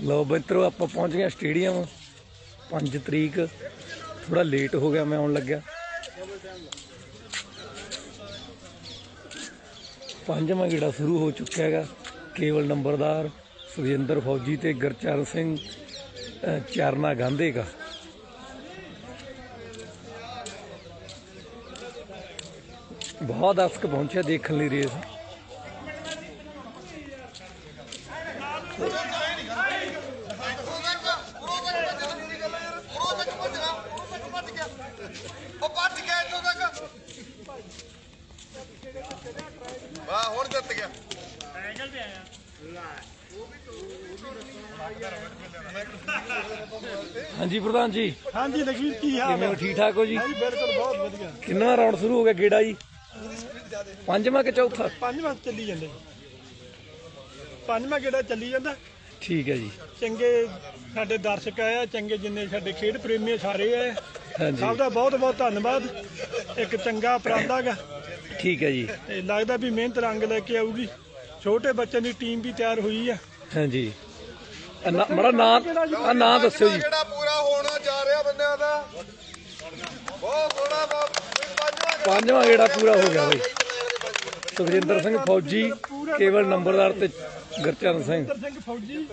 ਲਓ ਮਿੱਤਰੋ ਆਪਾਂ ਪਹੁੰਚ ਗਏ ਸਟੇਡੀਅਮ 5 ਤਰੀਕ ਥੋੜਾ ਲੇਟ ਹੋ ਗਿਆ, ਮੈਂ ਆਉਣ ਲੱਗਿਆ। ਪੰਜਵਾਂ ਗੇੜਾ ਸ਼ੁਰੂ ਹੋ ਚੁੱਕਿਆ ਹੈਗਾ, ਕੇਵਲ ਨੰਬਰਦਾਰ ਸੁਖਜਿੰਦਰ ਫੌਜੀ ਤੇ ਗੁਰਚਰਨ ਸਿੰਘ ਚਰਨਾ ਚਾਰਨਾ ਗਾਂਧੇ ਦਾ। ਬਹੁਤ ਦਰਸ਼ਕ ਪਹੁੰਚਿਆ ਦੇਖਣ ਲਈ ਰੇਸ ਵਾਹ ਹੁਣ ਜਿੱਤ ਗਿਆ ਹਾਂਜੀ ਪ੍ਰਧਾਨ ਜੀ ਹਾਂਜੀ ਲਖਵੀਰ ਕੀ ਹਾਲ ਕਿਵੇਂ ਹੋ? ਠੀਕ ਠਾਕ ਹੋ ਜੀ? ਜੀ ਬਿਲਕੁਲ ਬਹੁਤ ਵਧੀਆ। ਕਿੰਨਾ ਰਾਉਂਡ ਸ਼ੁਰੂ ਹੋ ਗਿਆ ਗੇੜਾ ਜੀ? ਪੰਜਵਾਂ ਕਿ ਚੌਥਾ? ਪੰਜਵਾਂ ਚੱਲੀ ਜਾਂਦੇ ਪੰਜਵਾਂ ਕਿਹੜਾ ਚੱਲੀ ਜਾਂਦਾ। ਠੀਕ ਹੈ ਜੀ। ਚੰਗੇ ਸਾਡੇ ਦਰਸ਼ਕ ਆਏ ਆ ਚੰਗੇ ਜਿੰਨੇ ਸਾਡੇ ਖੇਡ ਪ੍ਰੇਮੀ ਆ, ਸਾਰੇ ਆ। ਹਾਂਜੀ। ਸਭ ਦਾ ਬਹੁਤ ਬਹੁਤ ਧੰਨਵਾਦ। ਇੱਕ ਚੰਗਾ ਉਪਰਾਲਾ ਗਾ। ਠੀਕ ਹੈ ਜੀ। ਤੇ ਲੱਗਦਾ ਵੀ ਮਿਹਨਤ ਰੰਗ ਲੈ ਕੇ ਆਊਗੀ। ਛੋਟੇ ਬੱਚਿਆਂ ਦੀ ਟੀਮ ਵੀ ਤਿਆਰ ਹੋਈ ਆ। ਹਾਂਜੀ। ਮਾੜਾ ਨਾਂ ਆ ਨਾਂ ਦੱਸਿਓ ਜੀ। ਜਿਹੜਾ ਪੂਰਾ ਹੋਣਾ ਜਾ ਰਿਹਾ ਬੰਦਿਆਂ ਦਾ। ਬਹੁਤ ਸੋਹਣਾ ਪੰਜਵਾਂ ਪੰਜਵਾਂ ਗੇੜਾ ਪੂਰਾ ਹੋ ਗਿਆ ਬਈ। ਸੁਖਜਿੰਦਰ ਸਿੰਘ ਫੌਜੀ ਕੇਵਲ ਨੰਬਰਦਾਰ ਤੇ ਗੁਰਚਰਨ ਸਿੰਘ। ਸੁਖਿੰਦਰ ਸਿੰਘ ਫੌਜੀ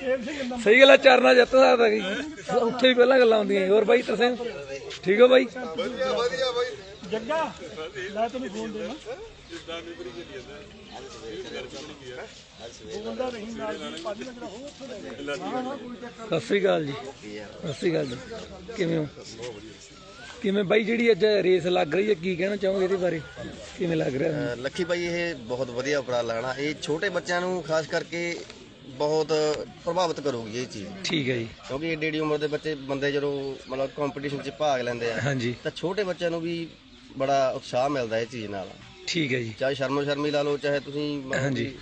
ਕੇਵ ਸਿੰਘ ਨੰਬਰ ਸਹੀ ਗੱਲ ਆ ਚਰਨਾ ਜਿੱਤ ਸਕਦਾ ਜੀ ਉੱਥੇ ਵੀ ਪਹਿਲਾਂ ਗੱਲਾਂ ਹੁੰਦੀਆਂ। ਹੋਰ ਬਾਈ ਤਰਸੇਮ ਠੀਕ ਹੋ ਬਾਈ? ਵਧੀਆ ਵਧੀਆ ਬਾਈ। ਜੱਗਾ ਲੈ ਤੈਨੂੰ ਫੋਨ ਦੇਣਾ ਬੋਲਦਾ ਨਹੀਂ ਨਾਲ ਉੱਥੇ ਲੈ ਜਾ। ਸਤਿ ਸ੍ਰੀ ਅਕਾਲ ਜੀ। ਸਤਿ ਸ੍ਰੀ ਅਕਾਲ ਜੀ। ਕਿਵੇਂ ਹੋ? ਕਿਵੇਂ ਬਾਈ ਜਿਹੜੀ ਅੱਜ ਰੇਸ ਲੱਗ ਰਹੀ ਹੈ ਕੀ ਕਹਿਣਾ ਚਾਹੋਗੇ ਇਹਦੇ ਬਾਰੇ? ਕਿਵੇਂ ਲੱਗ ਰਿਹਾ ਲੱਖੀ ਬਾਈ ਇਹ ਬਹੁਤ ਵਧੀਆ ਉਪਰਾਲਾ ਹੈ ਨਾ। ਇਹ ਛੋਟੇ ਬੱਚਿਆਂ ਨੂੰ ਖਾਸ ਕਰਕੇ ਬਹੁਤ ਪ੍ਰਭਾਵਿਤ ਕਰੂਗੀ ਇਹ ਚੀਜ਼। ਠੀਕ ਹੈ ਜੀ। ਕਿਉਂਕਿ ਏਡੀ ਏਡੀ ਉਮਰ ਦੇ ਬੱਚੇ ਬੰਦੇ ਜਦੋਂ ਮਤਲਬ ਕੰਪੀਟੀਸ਼ਨ 'ਚ ਭਾਗ ਲੈਂਦੇ ਆ ਹਾਂਜੀ। ਤਾਂ ਛੋਟੇ ਬੱਚਿਆਂ ਨੂੰ ਵੀ ਬੜਾ ਉਤਸ਼ਾਹ ਮਿਲਦਾ ਇਹ ਚੀਜ਼ ਨਾਲ। ਠੀਕ ਹੈ ਜੀ। ਚਾਹੇ ਸ਼ਰਮੋ ਸ਼ਰਮੀ ਲਾ ਲਓ ਚਾਹੇ ਤੁਸੀਂ ਹਾਂਜੀ।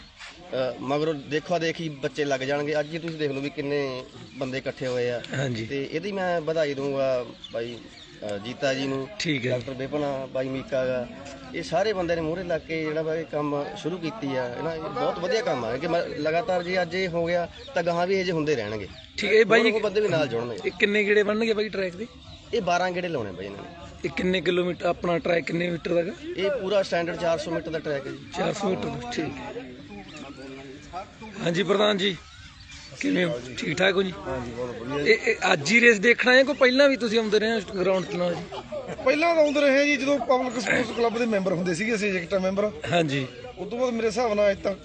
ਮਗਰੋਂ ਦੇਖੋ ਦੇਖੀ ਬੱਚੇ ਲੱਗ ਜਾਣਗੇ। ਅੱਜ ਹੀ ਤੁਸੀਂ ਦੇਖ ਲਓ ਵੀ ਕਿੰਨੇ ਬੰਦੇ ਇਕੱਠੇ ਹੋਏ ਆ। ਹਾਂਜੀ। ਤੇ ਇਹਦੀ ਮੈਂ ਵਧਾਈ ਦੂੰਗਾ ਅ, ਜੀਤਾ ਜੀ ਨੂੰ ਠੀਕ ਹੈ ਡਾਕਟਰ ਵਿਪਨ ਆ, ਬਾਈ ਮੀਕਾ ਗਾ ਇਹ ਸਾਰੇ ਬੰਦੇ ਨੇ ਮੂਹਰੇ ਲੱਗ ਕੇ ਜਿਹੜਾ ਵਾ ਇਹ ਕੰਮ ਸ਼ੁਰੂ ਕੀਤੀ ਆ। ਨਾ ਇਹ ਬਹੁਤ ਵਧੀਆ ਕੰਮ ਆ। ਕਿ ਮੈਂ ਲਗਾਤਾਰ ਜੇ ਅੱਜ ਇਹ ਹੋ ਗਿਆ ਤਾਂ ਗਾਹਾਂ ਵੀ ਇਹ ਜੇ ਹੁੰਦੇ ਰਹਿਣਗੇ। ਠੀਕ ਹੈ ਇਹ ਬਾਈ ਕੋਈ ਬੰਦੇ ਵੀ ਨਾਲ ਜੁੜਨਗੇ। ਇਹ ਕਿੰਨੇ ਗੇੜੇ ਬਣਨਗੇ ਬਾਈ ਟਰੈਕ ਦੇ? ਇਹ 12 ਗੇੜੇ ਲਾਉਣੇ ਬਾਈ ਇਹਨਾਂ ਨੇ। ਇਹ ਕਿੰਨੇ ਕਿਲੋਮੀਟਰ ਆਪਣਾ ਟਰੈਕ ਕਿੰਨੇ ਮੀਟਰ ਦਾ ਹੈਗਾ? ਇਹ ਪੂਰਾ ਸਟੈਂਡਰਡ 400 ਮੀਟਰ ਦਾ ਟਰੈਕ ਹੈ ਜੀ। 400 ਮੀਟਰ ਦਾ, ਠੀਕ ਹੈ। ਹਾਂਜੀ ਪ੍ਰਧਾਨ ਜੀ। ਕਿਵੇਂ ਹੋ ਠੀਕ ਠਾਕ ਹੋ ਜੀ? ਹਾਂਜੀ ਬਹੁਤ ਵਧੀਆ ਇਹ ਇਹ ਅੱਜ ਹੀ ਰੇਸ ਦੇਖਣਾ ਹੈ ਕੋਈ ਪਹਿਲਾਂ ਵੀ ਤੁਸੀਂ ਆਉਂਦੇ ਰਹੇ ਗਰਾਊਂਡ ਤੇ ਨਾਲ ਜੀ? ਪਹਿਲਾਂ ਤਾਂ ਆਉਂਦੇ ਰਹੇ ਜੀ ਜਦੋਂ ਪਬਲਿਕ ਸਪੋਰਟਸ ਕਲੱਬ ਦੇ ਮੈਂਬਰ ਹੁੰਦੇ ਸੀਗੇ ਅਸੀਂ ਇਜੈਕਟਾ ਮੈਂਬਰ ਹਾਂਜੀ। ਉਸ ਤੋਂ ਬਾਅਦ ਮੇਰੇ ਹਿਸਾਬ ਨਾਲ ਅੱਜ ਤੱਕ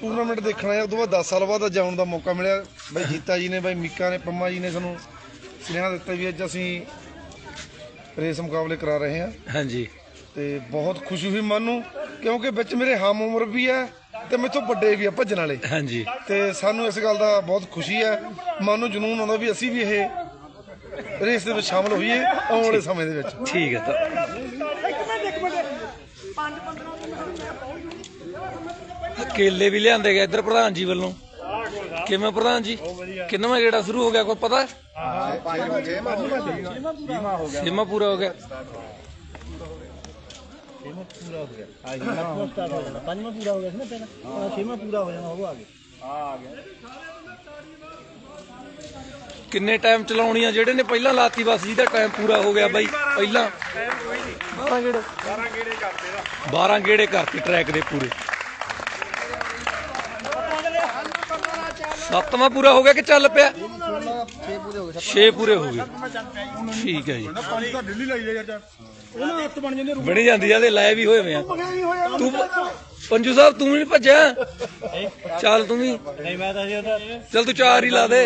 ਟੂਰਨਾਮੈਂਟ ਦੇਖਣਾ ਹੈ ਉਸ ਤੋਂ ਬਾਅਦ 10 ਸਾਲ ਬਾਅਦ ਜਾਣ ਦਾ ਮੌਕਾ ਮਿਲਿਆ। ਬਈ ਜੀਤਾ ਜੀ ਨੇ ਬਈ ਮੀਕਾ ਨੇ ਪੰਮਾ ਜੀ ਨੇ ਸਾਨੂੰ ਸੁਨੇਹਾ ਦਿੱਤਾ ਵੀ ਅੱਜ ਅਸੀਂ ਰੇਸ ਮੁਕਾਬਲੇ ਕਰਾ ਰਹੇ ਹਾਂ ਹਾਂਜੀ। ਤੇ ਬਹੁਤ ਖੁਸ਼ੀ ਹੋਈ ਮਨ ਨੂੰ ਕਿਉਂਕਿ ਵਿੱਚ ਮੇਰੇ ਹਮ ਉਮਰ ਵੀ ਹੈ ਤੇ ਮੈਥੋਂ ਵੱਡੇ ਵੀ ਆ ਭੱਜਣ ਵਾਲੇ। ਹਾਂਜੀ। ਤੇ ਸਾਨੂੰ ਇਸ ਗੱਲ ਦਾ ਬਹੁਤ ਖੁਸ਼ੀ ਹੈ। ਮਨ ਨੂੰ ਜਨੂਨ ਆਉਂਦਾ ਵੀ ਅਸੀਂ ਵੀ ਇਹ ਰੇਸ ਦੇ ਵਿੱਚ ਸ਼ਾਮਲ ਹੋਈਏ ਆਉਣ ਵਾਲੇ ਸਮੇਂ ਦੇ ਵਿੱਚ। ਠੀਕ ਹੈ ਤਾਂ। ਇੱਕ ਮਿੰਟ ਇੱਕ ਮਿੰਟ। 5 15 ਕੇਲੇ ਵੀ ਲਿਆਂਦੇ ਗਏ ਇੱਧਰ ਪ੍ਰਧਾਨ ਜੀ ਵੱਲੋਂ। ਕਿਵੇਂ ਪ੍ਰਧਾਨ ਜੀ? ਕਿੰਨਵਾਂ ਗੇੜਾ ਸ਼ੁਰੂ ਹੋ ਗਿਆ ਕੋਈ ਪਤਾ? ਛੇਵਾਂ ਪੂਰਾ ਹੋ। ਗਿਆ ਪੰਜਵਾਂ ਪੂਰਾ ਹੋ ਗਿਆ। ਸੀ ਨਾ ਪਹਿਲਾਂ? ਛੇਵਾਂ ਪੂਰਾ ਹੋ ਜਾਣਾ ਉਹ ਆ ਗਿਆ। ਕਿੰਨੇ ਟਾਈਮ ਚਲਾਉਣੀ ਆ? ਜਿਹੜੇ ਨੇ ਪਹਿਲਾਂ ਲਾਤੀ ਬਸ ਜਿਹਦਾ ਟਾਈਮ ਪੂਰਾ ਹੋ ਗਿਆ ਬਾਈ ਪਹਿਲਾਂ। 12 ਗੇੜੇ। 12 ਗੇੜੇ ਕਰਤੇ 12 ਗੇੜੇ ਕਰਤੇ ਟਰੈਕ ਦੇ ਪੂਰੇ। ਸੱਤਵਾਂ ਪੂਰਾ ਹੋ ਗਿਆ ਕਿ ਚੱਲ ਪਿਆ? 6 ਪੂਰੇ ਹੋ ਗਏ ਠੀਕ ਹੈ ਜੀ। ਪਾਣੀ ਤਾਂ ਦਿੱਲੀ ਲਾਈ ਜਾ ਯਾਰ ਉਹਨਾਂ ਹੱਥ ਬਣ ਜਾਂਦੇ ਬਣੀ ਜਾਂਦੀ ਆ ਤੇ ਲਾਏ ਵੀ ਹੋਏ ਆ। ਤੂੰ ਪੰਜੂ ਸਾਹਿਬ ਤੂੰ ਵੀ ਨਹੀਂ ਭੱਜਿਆ? ਚੱਲ ਤੂੰ ਵੀ। ਨਹੀਂ ਮੈਂ ਤਾਂ ਜੀ ਉਹਦਾ ਚੱਲ ਤੂੰ ਚਾਰ ਹੀ ਲਾ ਦੇ।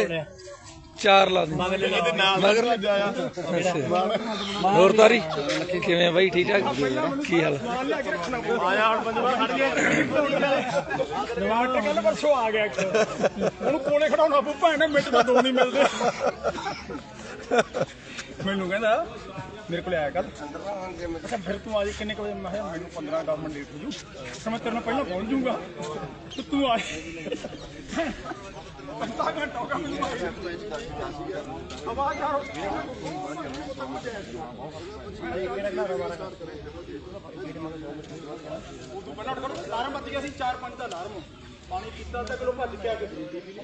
ਚਾਰ ਲਾ ਦੇ ਮਗਰ ਅੱਛਾ। ਹੋਰ ਤਾਰੀ ਕਿਵੇਂ ਆ ਬਾਈ ਠੀਕ ਠਾਕ? ਕੀ ਹਾਲ ਆਇਆ ਹੁਣ ਬੰਦੇ ਖੜ ਗਿਆ। ਨਵਾਂ ਟਕਲ ਪਰਸੋਂ ਆ ਗਿਆ ਇੱਕ। ਉਹਨੂੰ ਕੋਲੇ ਖੜਾਉਣਾ ਪਊ ਭੈਣ ਮਿੰਟ ਦਾ ਦੋ ਨਹੀਂ ਮਿਲਦੇ। ਮੈਨੂੰ ਕਹਿੰਦਾ, ਮੇਰੇ ਕੋਲ ਆਇਆ ਕੱਲ ਅੱਛਾ, ਫਿਰ ਤੂੰ ਆ ਜਾ ਕਿੰਨੇ ਕੁ ਵਜੇ? ਮੈਂ ਕਿਹਾ, ਮੈਨੂੰ 15 10 ਮਿੰਟ ਲੇਟ ਹੋ ਜੂ ਫਿਰ ਮੈਂ ਤੇਰੇ ਨਾਲ ਪਹਿਲਾਂ ਪਹੁੰਚ ਜੂਗਾ ਤੇ ਤੂੰ ਆ ਅੱਧਾ ਘੰਟਾ ਹੋ ਗਿਆ ਮੈਨੂੰ ਆਵਾਜ਼ ਆ ਤੂੰ ਪਹਿਲਾਂ ਉੱਠ ਕਰੋ ਅਲਾਰਮ ਵੱਜ ਗਿਆ ਸੀ 4 5 ਦਾ ਅਲਾਰਮ। ਪਾਣੀ ਪੀਤਾ ਤਾਂ ਕਿਲੋ ਭੱਜ ਕੇ ਆ ਕੇ ਪੀਤੀ ਵੀ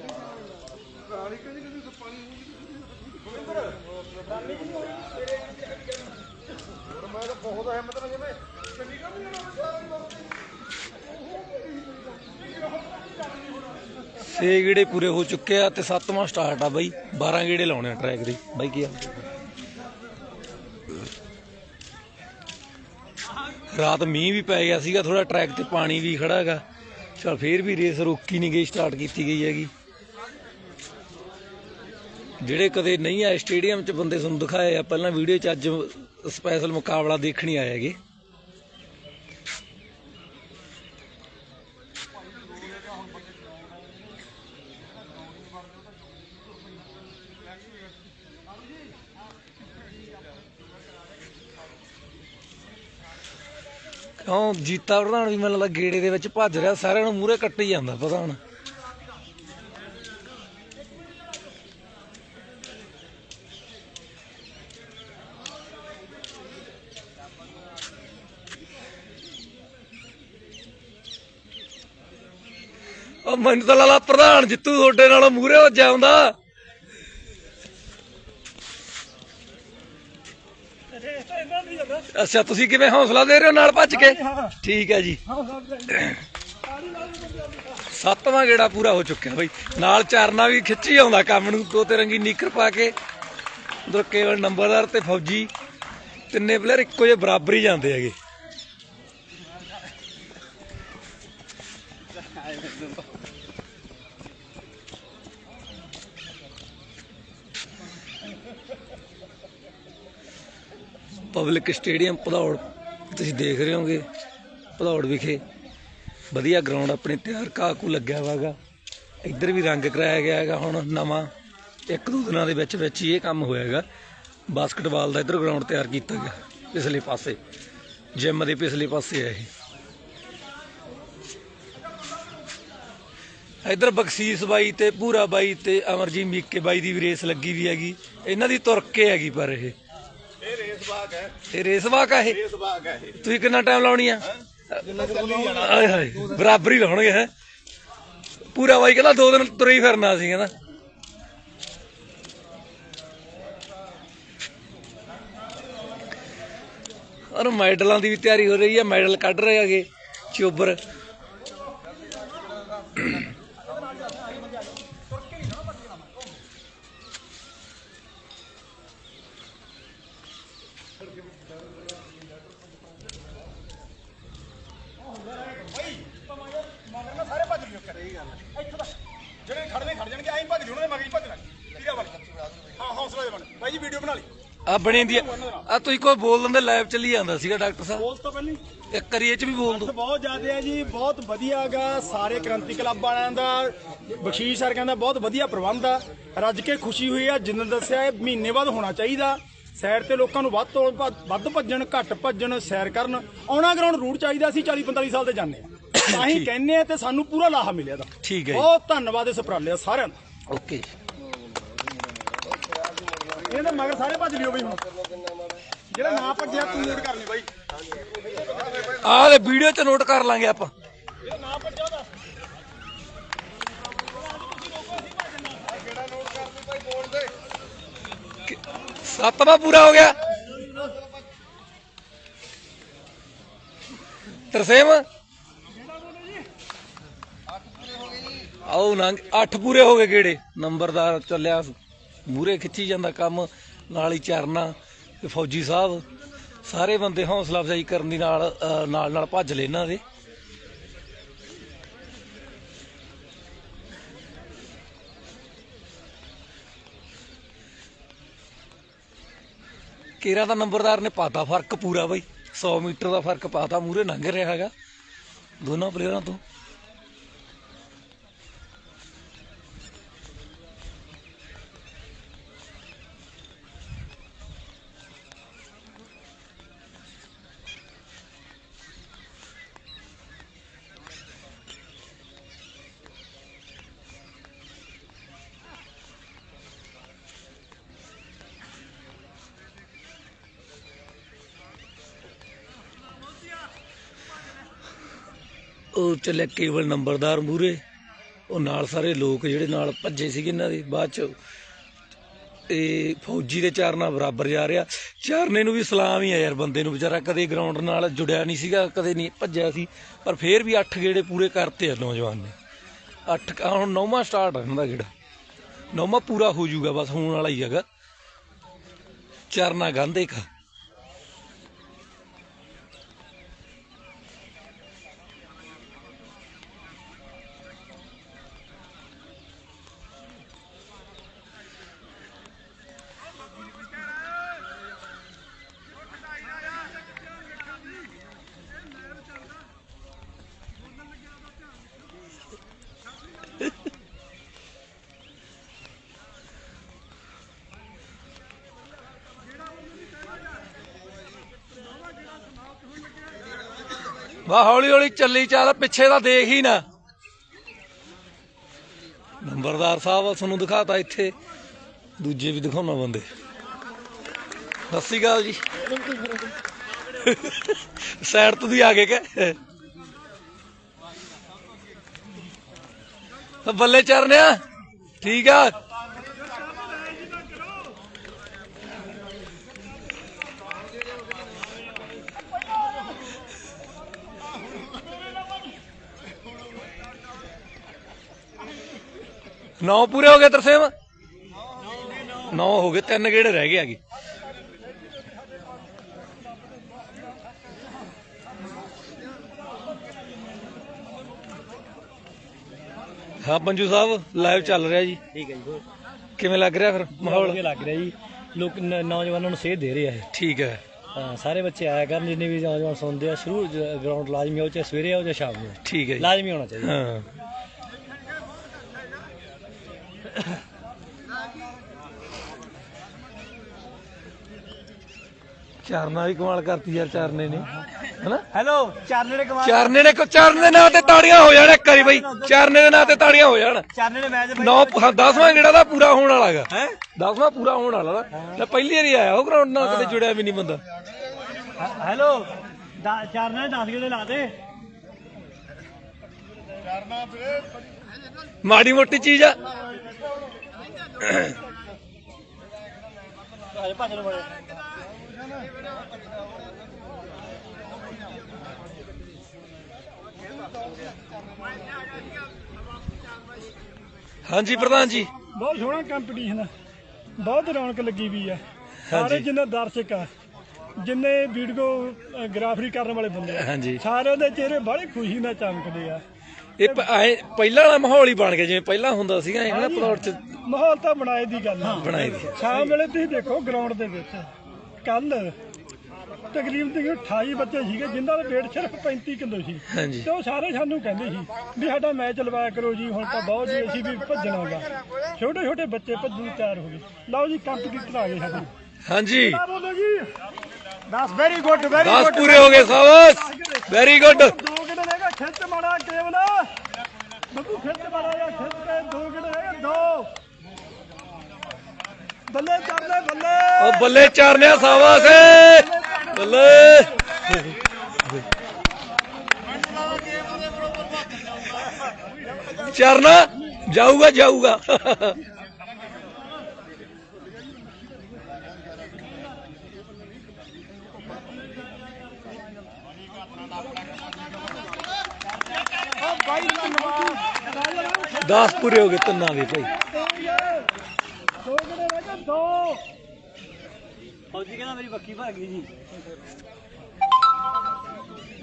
ਮੈਂ ਤਾਂ ਬਹੁਤ ਹਿੰਮਤ ਨਾਲ ਜਿਵੇਂ ਚੰਡੀਗੜ੍ਹ ਨਹੀਂ ਜਾਣਾ ਸਾਰਾ ਛੇ ਗੇੜੇ ਪੂਰੇ ਹੋ ਚੁੱਕੇ ਆ ਤੇ ਸੱਤਵਾਂ ਸਟਾਰਟ ਆ ਬਾਈ। 12 ਗੇੜੇ ਲਾਉਣੇ ਆ ਟਰੈਕ ਦੇ। ਬਾਈ ਕੀ ਆ? ਰਾਤ ਮੀਂਹ ਵੀ ਪੈ ਗਿਆ ਸੀਗਾ ਥੋੜਾ ਟਰੈਕ ਤੇ ਪਾਣੀ ਵੀ ਖੜਾ ਹੈਗਾ। ਚਲ ਫੇਰ ਵੀ ਰੇਸ ਰੋਕੀ ਨਹੀਂ ਗਈ ਸਟਾਰਟ ਕੀਤੀ ਗਈ ਹੈਗੀ। ਜਿਹੜੇ ਕਦੇ ਨਹੀਂ ਆਏ ਸਟੇਡੀਅਮ 'ਚ ਬੰਦੇ ਤੁਹਾਨੂੰ ਦਿਖਾਏ ਆ, ਪਹਿਲਾਂ ਵੀਡੀਓ 'ਚ ਅੱਜ ਸਪੈਸ਼ਲ ਮੁਕਾਬਲਾ ਦੇਖਣੀ ਆਏ ਹੈਗੇ। ਕਿਉਂ? ਜੀਤਾ ਪ੍ਰਧਾਨ ਵੀ ਮੈਨੂੰ ਲੱਗਾ ਗੇੜੇ ਦੇ ਵਿੱਚ ਭੱਜ ਰਿਹਾ, ਸਾਰਿਆਂ ਨੂੰ ਮੂਹਰੇ ਕੱਟੀ ਜਾਂਦਾ ਪ੍ਰਧਾਨ ਉਹ ਮੈਨੂੰ ਤਾਂ ਲਾਲਾ ਪ੍ਰਧਾਨ ਜਿੱਤੂ ਤੁਹਾਡੇ ਨਾਲੋਂ ਮੂਹਰੇ ਹੋ ਜਾਂਦਾ ਅੱਛਾ ਤੁਸੀਂ ਕਿਵੇਂ ਹੌਸਲਾ ਦੇ ਰਹੇ ਹੋ ਨਾਲ ਭੱਜ ਕੇ? ਠੀਕ ਹੈ ਜੀ। ਸੱਤਵਾਂ ਗੇੜਾ ਪੂਰਾ ਹੋ ਚੁੱਕਿਆ ਬਈ। ਨਾਲ ਚਾਰਨਾ ਵੀ ਖਿੱਚੀ ਆਉਂਦਾ ਕੰਮ ਨੂੰ ਤੋਤੇ ਰੰਗੀ ਨੀਕਰ ਪਾ ਕੇ। ਉਧਰ ਕੇਵਲ ਨੰਬਰਦਾਰ ਤੇ ਫੌਜੀ। ਤਿੰਨੇ ਪਲੇਅਰ ਇੱਕੋ ਜਿਹੇ ਬਰਾਬਰ ਹੀ ਜਾਂਦੇ ਹੈਗੇ। ਪਬਲਿਕ ਸਟੇਡੀਅਮ ਭਦੌੜ, ਤੁਸੀਂ ਦੇਖ ਰਹੇ ਹੋਗੇ ਭਦੌੜ ਵਿਖੇ ਵਧੀਆ ਗਰਾਊਂਡ ਆਪਣੇ ਤਿਆਰ ਕਾਕੂ ਲੱਗਿਆ ਵਾਗਾ ਇੱਧਰ ਵੀ ਰੰਗ ਕਰਾਇਆ ਗਿਆ ਹੈਗਾ ਹੁਣ ਨਵਾਂ, ਇੱਕ ਦੋ ਦਿਨਾਂ ਦੇ ਵਿੱਚ ਵਿੱਚ ਹੀ ਇਹ ਕੰਮ ਹੋਇਆਗਾ ਬਾਸਕਟਬਾਲ ਦਾ ਇੱਧਰ ਗਰਾਊਂਡ ਤਿਆਰ ਕੀਤਾ ਗਿਆ, ਪਿਛਲੇ ਪਾਸੇ ਜਿਮ ਦੇ ਪਿਛਲੇ ਪਾਸੇ ਹੈ ਇਹ। ਇੱਧਰ ਬਖਸ਼ੀਸ ਬਾਈ ਤੇ ਪੂਰਾ ਬਾਈ ਤੇ ਅਮਰਜੀਤ ਮੀਕੇ ਬਾਈ ਦੀ ਵੀ ਰੇਸ ਲੱਗੀ ਵੀ ਹੈਗੀ। ਇਹਨਾਂ ਦੀ ਤੁਰ ਕੇ ਹੈਗੀ ਪਰ ਇਹ। ਰੇਸ ਬਾਗ ਹੈ। ਇਹ ਰੇਸ ਵਾਕ ਆ ਇਹ? ਰੇਸ ਬਾਗ ਹੈ ਇਹ। ਤੁਸੀਂ ਕਿੰਨਾ ਟਾਈਮ ਲਾਉਣੀ ਆ? ਆਏ ਹਾਏ ਬਰਾਬਰ ਹੀ ਲਾਉਣਗੇ ਹੈ? ਪੂਰਾ ਬਾਈ ਕਹਿੰਦਾ ਦੋ ਦਿਨ ਤੁਰੇ ਹੀ ਫਿਰਨਾ ਸੀ ਕਹਿੰਦਾ। ਔਰ ਮੈਡਲਾਂ ਦੀ ਵੀ ਤਿਆਰੀ ਹੋ ਰਹੀ ਹੈ ਮੈਡਲ ਕੱਢ ਰਹੇ ਹੈਗੇ ਚੋਬਰ ਮਗਰ ਸਾਰੇ ਭੱਜ ਲਿਓ ਕਰੇ ਗੱਲ ਇੱਥੋਂ ਦਾ ਜਿਹੜੇ ਖੜਨੇ ਖੜ ਜਾਣਗੇ ਐਂ ਭੱਜ ਲਿਓ ਉਹਨਾਂ ਦੇ ਮਗਰ ਹੀ ਭੱਜਣਾ ਠੀਕ ਬਣ ਹਾਂ ਹੌਸਲਾ ਦੇ ਬਣ ਬਾਈ ਜੀ ਵੀਡੀਓ ਬਣਾ ਲਈ ਆ ਬਣੀ ਦੀ ਆ। ਤੁਸੀਂ ਕੋਈ ਬੋਲ ਦਿੰਦੇ ਲਾਈਵ ਚੱਲੀ ਜਾਂਦਾ ਸੀਗਾ ਡਾਕਟਰ ਸਾਹਿਬ। ਬੋਲ ਤੋਂ ਪਹਿਲਾਂ ਇੱਕ ਕਰੀ ਇਹ ਚ ਵੀ ਬੋਲ ਦੋ। ਬਹੁਤ ਜ਼ਿਆਦਾ ਹੈ ਜੀ ਬਹੁਤ ਵਧੀਆ ਗਾ ਸਾਰੇ ਕ੍ਰਾਂਤੀ ਕਲੱਬ ਵਾਲਿਆਂ ਦਾ ਬਖਸ਼ੀਸ਼ ਸਰ ਕਹਿੰਦਾ ਬਹੁਤ ਵਧੀਆ ਪ੍ਰਬੰਧ ਆ। ਰੱਜ ਕੇ ਖੁਸ਼ੀ ਹੋਈ ਆ ਜਿੰਨ ਦੱਸਿਆ ਇਹ ਮਹੀਨੇ ਬਾਅਦ ਹੋਣਾ ਚਾਹੀਦਾ। ਸੈਰ ਤੇ ਲੋਕਾਂ ਨੂੰ ਵੱਧ ਤੋਂ ਵੱਧ- ਵੱਧ ਭੱਜਣ ਘੱਟ ਭੱਜਣ ਸੈਰ ਕਰਨ। ਆਉਣਾ ਗਰਾਊਂਡ ਰੂਟ ਚਾਹੀਦਾ ਸੀ 40 45 ਸਾਲ ਦੇ ਜਾਂਦੇ ਆ ਤਾਂ ਹੀ ਕਹਿੰਨੇ ਆ ਤੇ ਸਾਨੂੰ ਪੂਰਾ ਲਾਹਾ ਮਿਲਿਆ ਦਾ ਠੀਕ ਹੈ ਜੀ। ਬਹੁਤ ਧੰਨਵਾਦ ਇਸ ਉਪਰਾਲੇ ਦਾ ਸਾਰਿਆਂ ਦਾ। ਓਕੇ ਦੇ ਮਗਰ ਸਾਰੇ ਭੱਜ ਲਿਓ ਬਈ ਹੁਣ। ਜਿਹੜਾ ਨਾ ਭੱਜਿਆ ਤੂੰ ਨੋਟ ਕਰ ਲਈ ਬਾਈ। ਆਹ ਤੇ ਵੀਡੀਓ ਚ ਨੋਟ ਕਰ ਲਾਂਗੇ ਆਪਾਂ। ਜਿਹੜਾ ਨਾ ਭੱਜਿਆ ਉਹਦਾ। ਸੱਤਵਾਂ ਪੂਰਾ ਹੋ ਗਿਆ। ਤਰਸੇਮ। ਆਓ ਨੰਗ ਅੱਠ ਪੂਰੇ ਹੋ ਗਏ ਗੇੜੇ ਨੰਬਰਦਾਰ ਚੱਲਿਆ। ਮੂਰੇ ਖਿੱਚੀ ਜਾਂਦਾ ਕੰਮ, ਨਾਲ ਹੀ ਚਰਨਾ, ਤੇ ਫੌਜੀ ਸਾਹਿਬ, ਸਾਰੇ ਬੰਦੇ ਹੌਸਲਾ ਅਫਜ਼ਾਈ ਕਰਨ ਦੀ ਨਾਲ ਨਾਲ ਨਾਲ ਭੱਜ ਲੈ ਇਹਨਾਂ ਦੇ। ਕੇਰਾ ਦਾ ਨੰਬਰਦਾਰ ਨੇ ਪਾਤਾ ਫ਼ਰਕ ਪੂਰਾ ਬਈ 100 ਮੀਟਰ ਦਾ ਫ਼ਰਕ ਪਾਤਾ ਮੂਰੇ ਲੰਘ ਰਿਹਾ ਹੈਗਾ, ਦੋਨਾਂ ਪਲੇਅਰਾਂ ਤੋਂ। ਉਹ ਚੱਲਿਆ ਕੇਵਲ ਨੰਬਰਦਾਰ ਮੂਰੇ ਉਹ ਨਾਲ ਸਾਰੇ ਲੋਕ ਜਿਹੜੇ ਨਾਲ ਭੱਜੇ ਸੀਗੇ ਇਹਨਾਂ ਦੇ ਬਾਅਦ ਚ। ਇਹ ਫੌਜੀ ਦੇ ਚਾਰਨਾ ਬਰਾਬਰ ਜਾ ਰਿਹਾ। ਚਾਰਨੇ ਨੂੰ ਵੀ ਸਲਾਮ ਹੀ ਆ ਯਾਰ ਬੰਦੇ ਨੂੰ। ਵਿਚਾਰਾ ਕਦੇ ਗਰਾਊਂਡ ਨਾਲ ਜੁੜਿਆ ਨਹੀਂ ਸੀਗਾ, ਕਦੇ ਨਹੀਂ ਭੱਜਿਆ ਸੀ। ਪਰ ਫੇਰ ਵੀ 8 ਗੇੜੇ ਪੂਰੇ ਕਰਤੇ ਆ ਨੌਜਵਾਨ ਨੇ। 8 ਹੁਣ ਨੌਵਾਂ ਸਟਾਰਟ ਆ ਦਾ ਗੇੜਾ। ਨੌਵਾਂ ਪੂਰਾ ਹੋ ਜਾਊਗਾ, ਬਸ ਹੋਣ ਵਾਲਾ ਹੀ ਹੈਗਾ। ਚਰਨਾ ਗਾਂਧੇ ਕਾ ਵਾ ਹੌਲੀ ਹੌਲੀ ਚੱਲੀ ਚੱਲ, ਪਿੱਛੇ ਦਾ ਦੇਖ ਹੀ ਨਾ। ਨੰਬਰਦਾਰ ਸਾਹਿਬ ਤੁਹਾਨੂੰ ਦਿਖਾਤਾ ਇੱਥੇ। ਦੂਜੇ ਵੀ ਦਿਖਾਉਣਾ ਬੰਦੇ। ਸਤਿ ਸ਼੍ਰੀ ਅਕਾਲ ਜੀ। ਸਾਈਡ ਤੋਂ ਦੀ ਆ ਗਏ ਕਿ ਤਾਂ ਬੱਲੇ ਚਰਨਿਆ, ਠੀਕ ਆ? ਨੌ ਪੂਰੇ ਹੋ ਗਏ ਤਰਸੇਮ ਨੌ ਹੋ ਗਏ ਤਿੰਨ ਗੇੜੇ ਰਹਿ ਗਏ ਆਗੇ ਹਾਂ ਪੰਜੂ ਸਾਹਿਬ ਲਾਈਵ ਚੱਲ ਰਿਹਾ ਜੀ। ਠੀਕ ਹੈ ਜੀ ਕਿਵੇਂ ਲੱਗ ਰਿਹਾ ਫਿਰ ਮਾਹੌਲ? ਵਧੀਆ ਲੱਗ ਰਿਹਾ ਜੀ। ਲੋਕ ਨੌਜਵਾਨਾਂ ਨੂੰ ਸੇਧ ਦੇ ਰਹੇ ਇਹ। ਠੀਕ ਹੈ। ਹਾਂ, ਸਾਰੇ ਬੱਚੇ ਆਇਆ ਕਰਨ ਜਿੰਨੇ ਵੀ ਨੌਜਵਾਨ ਸੁਣਦੇ ਆ ਸ਼ੁਰੂ ਗਰਾਊਂਡ ਲਾਜ਼ਮੀ ਆਓ ਚਾਹੇ ਸਵੇਰੇ ਆਓ ਚਾਹੇ ਸ਼ਾਮ ਨੂੰ ਠੀਕ ਹੈ ਜੀ। ਲਾਜ਼ਮੀ ਹੋਣਾ ਚਾਹੀਦਾ। ਹਾਂ। ਚਾਰਨਾ ਵੀ ਕਮਾਲ ਕਰਤੀ ਯਾਰ ਚਾਰਨੇ ਨੇ। ਹਨਾ? ਹੈਲੋ ਚਾਰਨੇ ਨੇ ਕਮਾਲ ਚਾਰਨੇ ਨੇ ਕੋ ਚਾਰਨੇ ਦੇ ਨਾਂ ਤੇ ਤਾੜੀਆਂ ਹੋ ਜਾਣ ਇੱਕ ਵਾਰੀ ਬਈ। ਚਾਰਨੇ ਦੇ ਨਾਂ ਤੇ ਤਾੜੀਆਂ ਹੋ ਜਾਣ। ਚਾਰਨੇ ਨੇ ਮੈਚ ਨੌ ਹਾਂ 10ਵਾਂ ਗੇੜਾ ਦਾ ਪੂਰਾ ਹੋਣ ਵਾਲਾ ਹੈਗਾ। ਹੈ? 10ਵਾਂ ਪੂਰਾ ਹੋਣ ਵਾਲਾ ਨਾ ਲੈ ਪਹਿਲੀ ਵਾਰੀ ਆਇਆ ਉਹ ਗਰਾਊਂਡ ਨਾਲ ਕਦੇ ਜੁੜਿਆ ਵੀ ਨਹੀਂ ਬੰਦਾ। ਹੈਲੋ ਚਾਰਨੇ ਨੇ 10 ਗੇੜੇ ਲਾਤੇ ਮਾੜੀ ਮੋਟੀ ਚੀਜ਼ ਆ। ਹਾਂਜੀ ਪ੍ਰਧਾਨ ਜੀ। ਬਹੁਤ ਸੋਹਣਾ ਕੰਪੀਟੀਸ਼ਨ ਆ। ਬਹੁਤ ਰੌਣਕ ਲੱਗੀ ਵੀ ਆ। ਸਾਰੇ ਜਿੰਨੇ ਦਰਸ਼ਕ ਆ ਜਿੰਨੇ ਵੀਡੀਓ ਗ੍ਰਾਫਰੀ ਕਰਨ ਵਾਲੇ ਬੰਦੇ ਆ ਹਾਂਜੀ। ਸਾਰਿਆਂ ਦੇ ਚਿਹਰੇ ਬੜੀ ਖੁਸ਼ੀ ਨਾਲ ਚਮਕਦੇ ਆ। ਇਹ ਪ- ਐਂ ਪਹਿਲਾਂ ਵਾਲਾ ਮਾਹੌਲ ਹੀ ਬਣ ਗਿਆ ਜਿਵੇਂ ਪਹਿਲਾਂ ਹੁੰਦਾ ਸੀਗਾ ਇਹ ਨਾ ਪਲੌਟ ਚ ਮਾਹੌਲ ਤਾਂ ਬਣਾਏ ਦੀ ਗੱਲ ਆ। ਬਣਾਈ ਦੀ। ਸ਼ਾਮ ਵੇਲੇ ਤੁਸੀਂ ਦੇਖੋ ਗਰਾਊਂਡ ਦੇ ਵਿੱਚ। ਕੱਲ ਤਕਰੀਬਨ ਤੇ 28 ਬੱਚੇ ਸੀਗੇ ਜਿਨ੍ਹਾਂ ਦਾ weight ਸਿਰਫ 35 ਕਿਲੋ ਸੀ। ਹਾਂਜੀ। ਤੇ ਉਹ ਸਾਰੇ ਸਾਨੂੰ ਕਹਿੰਦੇ ਸੀ ਵੀ ਸਾਡਾ ਮੈਚ ਲਵਾਇਆ ਕਰੋ ਜੀ ਹੁਣ ਤਾਂ ਬਹੁਤ ਜੀ ਅਸੀਂ ਵੀ ਭੱਜਣਾਗਾ ਛੋਟੇ ਛੋਟੇ ਬੱਚੇ ਭੱਜਣ ਨੂੰ ਤਿਆਰ ਹੋ ਗਏ। ਲਓ ਜੀ ਕੰਪੀਟੀਟਰ ਆ ਗਏ ਸਾਡੇ। ਹਾਂਜੀ। ਬੋਲੋ ਜੀ? 10 ਵੈਰੀ ਗੁੱਡ ਵੈਰੀ 10 ਪੂਰੇ ਹੋ ਗਏ ਸਾਬਸ। ਵੈਰੀ ਗੁੱਡ ਦੋ ਕਿਤੇ ਰਹਿ ਗਏ ਖਿੱਚ ਮਾੜਾ ਕੇਵਲ। ਬੱਬੂ ਖਿੱਚ ਮਾੜਾ ਜਾਂ ਖਿੱਚ ਕੇ ਦੋ ਕਿਤੇ ਦੋ। ਬੱਲੇ ਚੱਲਦੇ ਬੱਲੇ। ਉਹ ਬੱਲੇ ਚਾਰਨਿਆ ਸਾਬਸ ਬੱਲੇ। ਚਰਨਾ, ਜਾਊਗਾ ਜਾਊਗਾ। 10 ਪੂਰੇ ਹੋ ਗਏ ਤਿੰਨਾਂ ਦੇ ਭਾਈ। ਦੋ ਕਿਤੇ ਰਹਿ ਗਏ ਦੋ ਫੌਜੀ ਕਹਿੰਦਾ ਮੇਰੀ ਬੱਕੀ ਭਰ ਗਈ ਜੀ।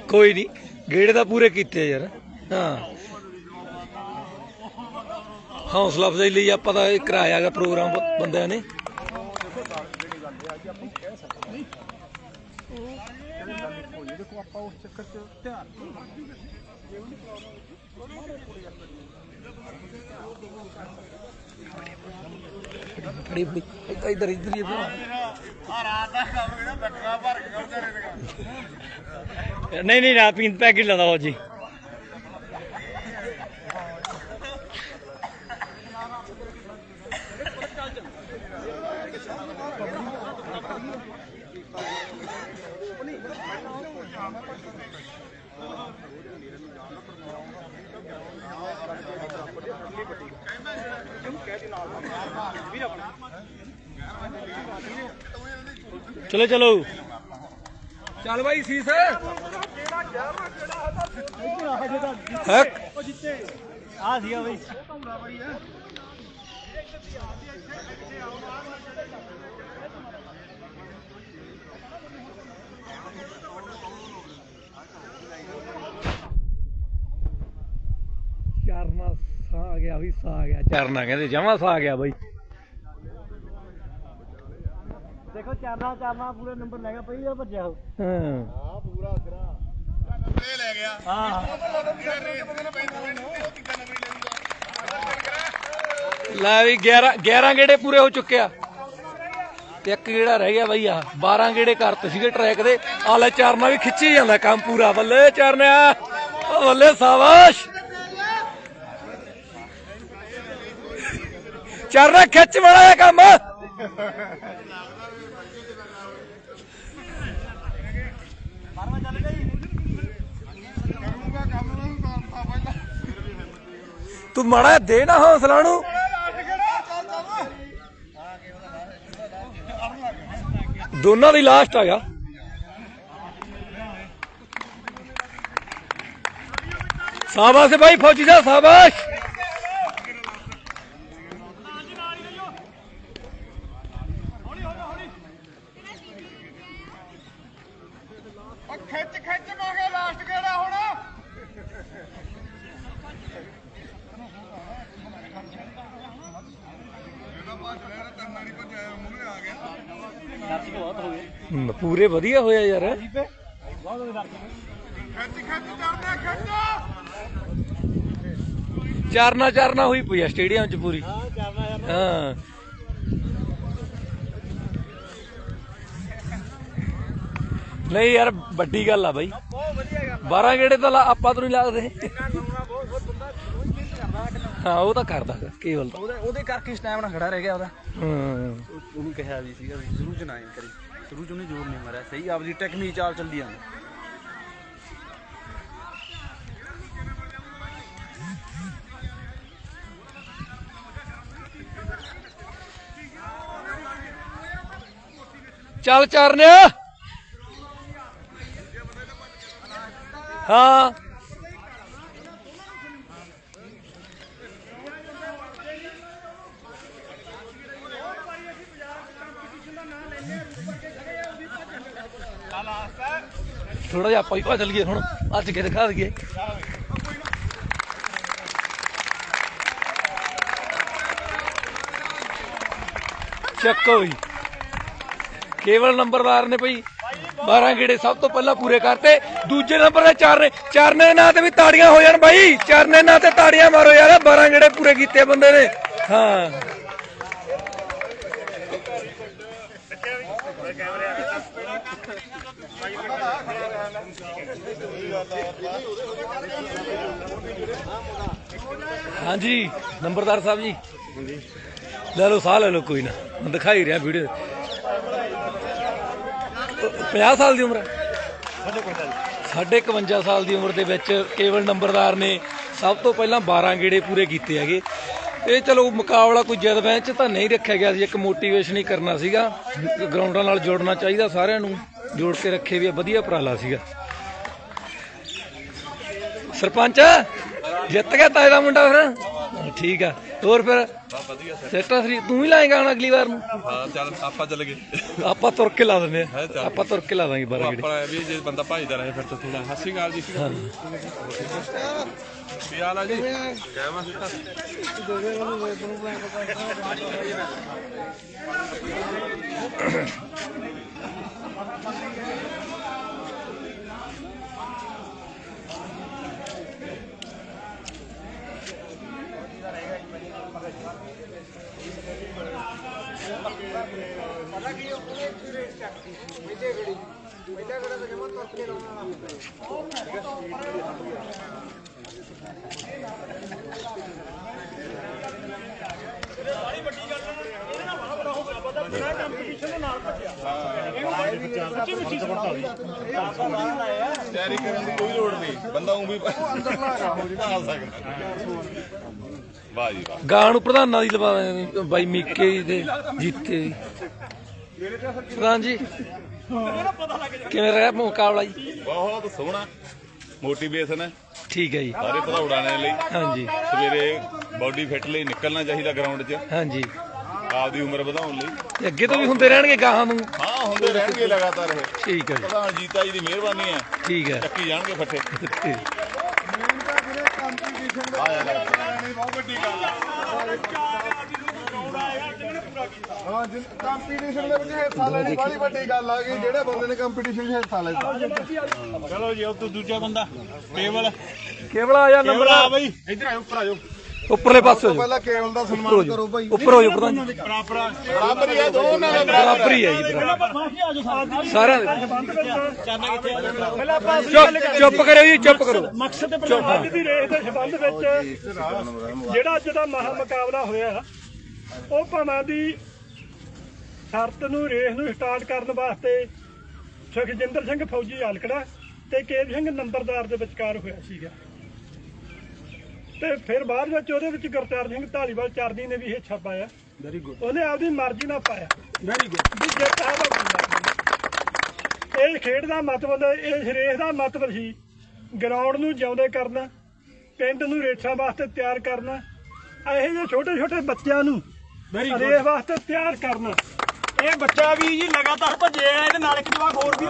ਕੋਈ ਨਹੀਂ ਗੇੜੇ ਤਾਂ ਪੂਰੇ ਕੀਤੇ ਯਾਰ। ਹਾਂ। ਹੌਸਲਾ ਅਫਜ਼ਾਈ ਲਈ ਆਪਾਂ ਤਾਂ ਇਹ ਕਰਾਇਆ ਹੈਗਾ ਪ੍ਰੋਗਰਾਮ ਬੰਦਿਆਂ ਨੇ। ਬੜੀ ਬੜੀ ਇੱਧਰ ਇੱਧਰ ਹੀ ਆ ਨਹੀਂ ਨਹੀਂ ਰਾਤ ਪੀਂਦ ਪੈਕੇਟ ਲਾਉਂਦਾ ਫੌਜੀ ਚਲੋ ਚਲੋ। ਚੱਲ ਬਾਈ ਸੀਸ। ਹੈ? ਆ ਸੀਗਾ ਬਈ। ਚਰਨਾ ਸਾ ਆ ਗਿਆ ਵੀ ਸਾ ਆ ਗਿਆ ਚਰਨਾ। ਕਹਿੰਦੇ ਜਮਾ ਸਾ ਆ ਗਿਆ ਬਾਈ। ਦੇਖੋ ਚਾਰਨਾ ਚਾਰਨਾ ਪੂਰੇ ਨੰਬਰ ਲੈ ਗਿਆ ਪਈ ਆ ਭੱਜਿਆ ਉਹ। ਹਾਂ। ਲੈ ਗਿਆ। ਹਾਂ। ਲੈ ਵੀ 11 11 ਗੇੜੇ ਪੂਰੇ ਹੋ ਚੁੱਕਿਆ ਤੇ ਇੱਕ ਗੇੜਾ ਰਹਿ ਗਿਆ ਬਈ ਆ। 12 ਗੇੜੇ ਕਰਤੇ ਸੀਗੇ ਟਰੈਕ ਦੇ। ਆ ਲੈ ਚਰਨਾ ਵੀ ਖਿੱਚੀ ਜਾਂਦਾ ਕੰਮ ਪੂਰਾ। ਬੱਲੇ ਚਰਨਿਆ ਓ ਬੱਲੇ ਸਾਬਾਸ਼। ਚਰਨਾ ਖਿੱਚ ਬੜਾ ਕੰਮ। ਕਰੂੰਗਾ ਕੰਮ ਨੂੰ ਕਰਤਾ ਪਹਿਲਾਂ ਤੂੰ ਮਾੜਾ ਜਿਹਾ ਦੇ ਨਾ ਹੌਸਲਾ ਨੂੰ। ਦੋਨਾਂ ਦੀ ਲਾਸਟ ਆ ਗਿਆ ਸਾਬਾਸ਼ ਭਾਈ ਫੌਜੀ ਸਾਹਿਬ, ਸਾਬਾਸ਼ ਉਹ ਖਿੱਚ ਖਿੱਚ ਮਾਗੇ ਲਾਸਟ ਕਿਹੜਾ ਹੁਣ ਇਹਦਾ ਬਾਅਦ ਫਿਰ ਤੰਨਾ ਨਹੀਂ ਭਜਾਇਆ ਮੂਹਰੇ ਆ ਪੂਰੇ ਵਧੀਆ ਹੋਇਆ ਯਾਰ। ਚਾਰਨਾ ਚਾਰਨਾ ਹੋਈ ਪਈ ਆ ਸਟੇਡੀਅਮ 'ਚ ਪੂਰੀ। ਹਾਂ ਨਹੀਂ ਯਾਰ ਵੱਡੀ ਗੱਲ ਆ ਬਾਈ। 12 ਗੇੜੇ ਤਾਂ ਆਪਾਂ ਤੋਂ ਨਹੀਂ ਲੱਗਦੇ ਹਾਂ ਉਹ ਤਾਂ ਕਰਦਾ ਕੇਵਲ ਉਹਦੇ ਕਰਕੇ ਸਟੈਮਨਾ ਖੜਾ ਰਹਿ ਗਿਆ ਉਹਦਾ। ਹਾਂ। ਉਹਨੂੰ ਕਿਹਾ ਵੀ ਸੀਗਾ ਨਾ ਐਂ ਕਰੀ। ਸ਼ੁਰੂ ਚ ਉਹਨੇ ਜ਼ੋਰ ਨਹੀਂ ਮਾਰਿਆ, ਸਹੀ ਆਪਦੀ ਟੈਕਨੀਕ ਚਾਲ ਚੱਲੀ ਜਾਂਦੀ ਚੱਲ ਚਰਨਿਆ। ਹਾਂ। ਥੋੜਾ ਜਿਹਾ ਆਪਾਂ ਹੀ ਭੱਜ ਹੁਣ ਅੱਜ ਕੇ ਦਿਖਾ ਦਈਏ। ਚੱਕੋ ਵੀ। ਕੇਵਲ ਨੰਬਰਦਾਰ ਨੇ ਭਈ 12 ਗੇੜੇ ਸਭ ਤੋਂ ਪਹਿਲਾਂ ਪੂਰੇ ਕਰਤੇ। ਦੂਜੇ ਨੰਬਰ ਤੇ ਚਾਰਨੇ ਚਾਰਨੇ ਦੇ ਨਾਂ ਤੇ ਵੀ ਤਾੜੀਆਂ ਹੋ ਜਾਣ ਬਾਈ। ਚਾਰਨੇ ਨਾਂ ਤੇ ਤਾੜੀਆਂ ਮਾਰੋ ਯਾਰ 12 ਗੇੜੇ ਪੂਰੇ ਕੀਤੇ ਬੰਦੇ ਨੇ। ਹਾਂ। ਹਾਂਜੀ, ਨੰਬਰਦਾਰ ਸਾਹਿਬ ਜੀ। ਲੈ ਲਓ, ਸਾਹ ਲੈ ਲਓ ਕੋਈ ਨਾ। ਮੈਂ ਦਿਖਾਈ ਰਿਹਾ ਵੀਡੀਓ 50 ਸਾਲ ਦੀ ਉਮਰ ਹੈ? ਸਾਢੇ 51 ਸਾਲ ਦੀ ਉਮਰ ਦੇ ਵਿੱਚ ਕੇਵਲ ਨੰਬਰਦਾਰ ਨੇ ਸਭ ਤੋਂ ਪਹਿਲਾਂ 12 ਗੇੜੇ ਪੂਰੇ ਕੀਤੇ ਹੈਗੇ। ਇਹ ਚਲੋ, ਮੁਕਾਬਲਾ ਕੋਈ ਜਦ ਚ ਤਾਂ ਨਹੀਂ ਰੱਖਿਆ ਗਿਆ ਸੀ, ਇੱਕ ਮੋਟੀਵੇਸ਼ਨ ਹੀ ਕਰਨਾ ਸੀਗਾ। ਗਰਾਊਂਡਾਂ ਨਾਲ ਜੋੜਨਾ ਚਾਹੀਦਾ ਸਾਰਿਆਂ ਨੂੰ, ਜੋੜ ਕੇ ਰੱਖੇ ਵੀ ਇਹ ਵਧੀਆ ਉਪਰਾਲਾ ਸੀਗਾ। ਸਰਪੰਚ ਜਿੱਤ ਗਿਆ ਤਾਏ ਦਾ ਮੁੰਡਾ ਫਿਰ। ਠੀਕ ਆ। ਹੋਰ ਫਿਰ ਸੈਟਾ 3 ਤੂੰ ਹੀ ਲਾਏਗਾ ਹੁਣ ਅਗਲੀ ਵਾਰ ਨੂੰ? ਹਾਂ ਚੱਲ ਆਪਾਂ ਚੱਲ ਗਏ। ਆਪਾਂ ਤੁਰ ਕੇ ਲਾ ਦਿੰਦੇ ਆ। ਆਪਾਂ ਤੁਰ ਕੇ ਲਾ ਦਾਂਗੇ ਬਾਰਾ ਗੇੜੇ। ਆਪਾਂ ਵੀ ਜੇ ਬੰਦਾ ਭਾਈਦਾ ਰਹੇ ਫਿਰ ਤਾਂ ਥੋੜਾ ਹਾਸੀ ਗਾਲ ਦੀ ਕੀ ਹਾਲ ਜੀ? ਕਹਿਵਾ ਸਿੱਟਾ ਪਤਾ ਤਿਆਰੀ ਕਰਨ ਦੀ ਕੋਈ ਲੋੜ ਨਹੀਂ। ਬੰਦਾ ਉਂ ਵੀ ਅੰਦਰ ਲਾਗਾ ਹੋ ਵਾਹ ਜੀ ਵਾਹ ਗਾਂ ਨੂੰ ਪ੍ਰਧਾਨਾਂ ਦੀ ਲਵਾ ਬਾਈ ਮੀਕੇ ਜੀ ਤੇ ਜੀਤੇ ਜੀ। ਪ੍ਰਧਾਨ ਜੀ ਕਿਵੇਂ ਰਿਹਾ ਮੁਕਾਬਲਾ ਜੀ? ਬਹੁਤ ਸੋਹਣਾ ਮੋਟੀਵੇਸ਼ਨ ਹੈ ਠੀਕ ਹੈ ਜੀ। ਸਾਰੇ ਭਦੌੜਾਂ ਲਈ। ਹਾਂਜੀ। ਸਵੇਰੇ ਬਾਡੀ ਫਿੱਟ ਲਈ ਨਿਕਲਣਾ ਚਾਹੀਦਾ ਗਰਾਊਂਡ 'ਚ। ਹਾਂਜੀ। ਆਪਦੀ ਉਮਰ ਵਧਾਉਣ ਲਈ। ਤੇ ਅੱਗੇ ਤੋਂ ਵੀ ਹੁੰਦੇ ਰਹਿਣਗੇ ਗਾਹਾਂ ਨੂੰ? ਹਾਂ ਹੁੰਦੇ ਰਹਿਣਗੇ ਲਗਾਤਾਰ ਇਹ। ਠੀਕ ਹੈ ਜੀ। ਪ੍ਰਧਾਨ ਜੀਤਾ ਜੀ ਦੀ ਮਿਹਰਬਾਨੀ ਹੈ। ਠੀਕ ਹੈ। ਚੱਕੀ ਜਾਣਗੇ ਫੱਟੇ। ਬਹੁਤ ਵੱਡੀ ਗੱਲ ਹਾਂ ਜਿਸ ਕੰਪੀਟੀਸ਼ਨ ਦੇ ਵਿੱਚ ਹਿੱਸਾ ਲੈਣੀ ਬੜੀ ਵੱਡੀ ਗੱਲ ਆ ਗਈ ਜਿਹੜੇ ਬੰਦੇ ਨੇ ਕੰਪੀਟੀਸ਼ਨ 'ਚ ਹਿੱਸਾ ਲੈਣਾ ਚਲੋ ਜੀ ਉਹ ਤੋਂ ਦੂਜਾ ਬੰਦਾ ਟੇਬਲ ਕੇਵਲ ਆ ਜਾ ਨੰਬਰ ਆ? ਬਈ। ਇੱਧਰ ਆਓ ਉੱਪਰ ਆ ਜਾਓ। ਉੱਪਰਲੇ ਪਾਸੇ ਹੋ ਜਾਓ। ਪਹਿਲਾਂ ਕੇਵਲ ਦਾ ਸਨਮਾਨ ਕਰੋ ਭਾਈ। ਉੱਪਰ ਹੋ ਜਾਓ ਪ੍ਰਧਾਨ ਜੀ। ਬਰਾਬਰ ਬਰਾਬਰ ਹੀ ਆ ਦੋ ਬਰਾਬਰ ਹੀ ਹੈ ਜੀ ਬਰਾਬਰ। ਸਾਰਿਆਂ ਦੇ। ਚੁੱਪ ਚੁੱਪ ਕਰਿਓ ਜੀ ਚੁੱਪ ਕਰੋ ਮਕਸਦ ਤੇ ਅੱਜ ਦੀ ਰੇਸ ਦੇ ਸੰਬੰਧ ਵਿੱਚ ਜਿਹੜਾ ਅੱਜ ਦਾ ਮਹਾ ਮੁਕਾਬਲਾ ਹੋਇਆ ਉਹ ਭਾਵਾਂ ਦੀ ਸ਼ਰਤ ਨੂੰ ਰੇਸ ਨੂੰ ਸਟਾਰਟ ਕਰਨ ਵਾਸਤੇ ਸੁਖਜਿੰਦਰ ਸਿੰਘ ਫੌਜੀ ਹਲਕੜਾ ਤੇ ਕੇਵ ਸਿੰਘ ਨੰਬਰਦਾਰ ਦੇ ਵਿਚਕਾਰ ਹੋਇਆ ਸੀਗਾ। ਤੇ ਫਿਰ ਬਾਅਦ ਵਿੱਚ ਉਹਦੇ ਵਿੱਚ ਗੁਰਚਰਨ ਸਿੰਘ ਢਾਲੀਵਾਲ ਚਰਦੀ ਨੇ ਵੀ ਹਿੱਸਾ ਪਾਇਆ ਵੈਰੀ ਗੁੱਡ ਉਹਨੇ ਆਪਦੀ ਮਰਜ਼ੀ ਨਾਲ ਪਾਇਆ। ਵੈਰੀ ਗੁੱਡ ਵੀ ਜਿੱਤ ਆ ਇਹ ਖੇਡ ਦਾ ਮਤਲਬ ਇਸ ਰੇਸ ਦਾ ਮਤਲਬ ਸੀ ਗਰਾਊਂਡ ਨੂੰ ਜਿਉਂਦੇ ਕਰਨਾ ਪਿੰਡ ਨੂੰ ਰੇਸਾਂ ਵਾਸਤੇ ਤਿਆਰ ਕਰਨਾ ਇਹੋ ਜਿਹੇ ਛੋਟੇ ਛੋਟੇ ਬੱਚਿਆਂ ਨੂੰ ਰੇਸ ਵਾਸਤੇ ਤਿਆਰ ਕਰਨਾ। ਇਹ ਬੱਚਾ ਵੀ ਜੀ ਲਗਾਤਾਰ ਭੱਜਿਆ ਇਹਦੇ ਨਾਲ ਇੱਕ ਜਵਾਕ ਹੋਰ ਵੀ ਆ?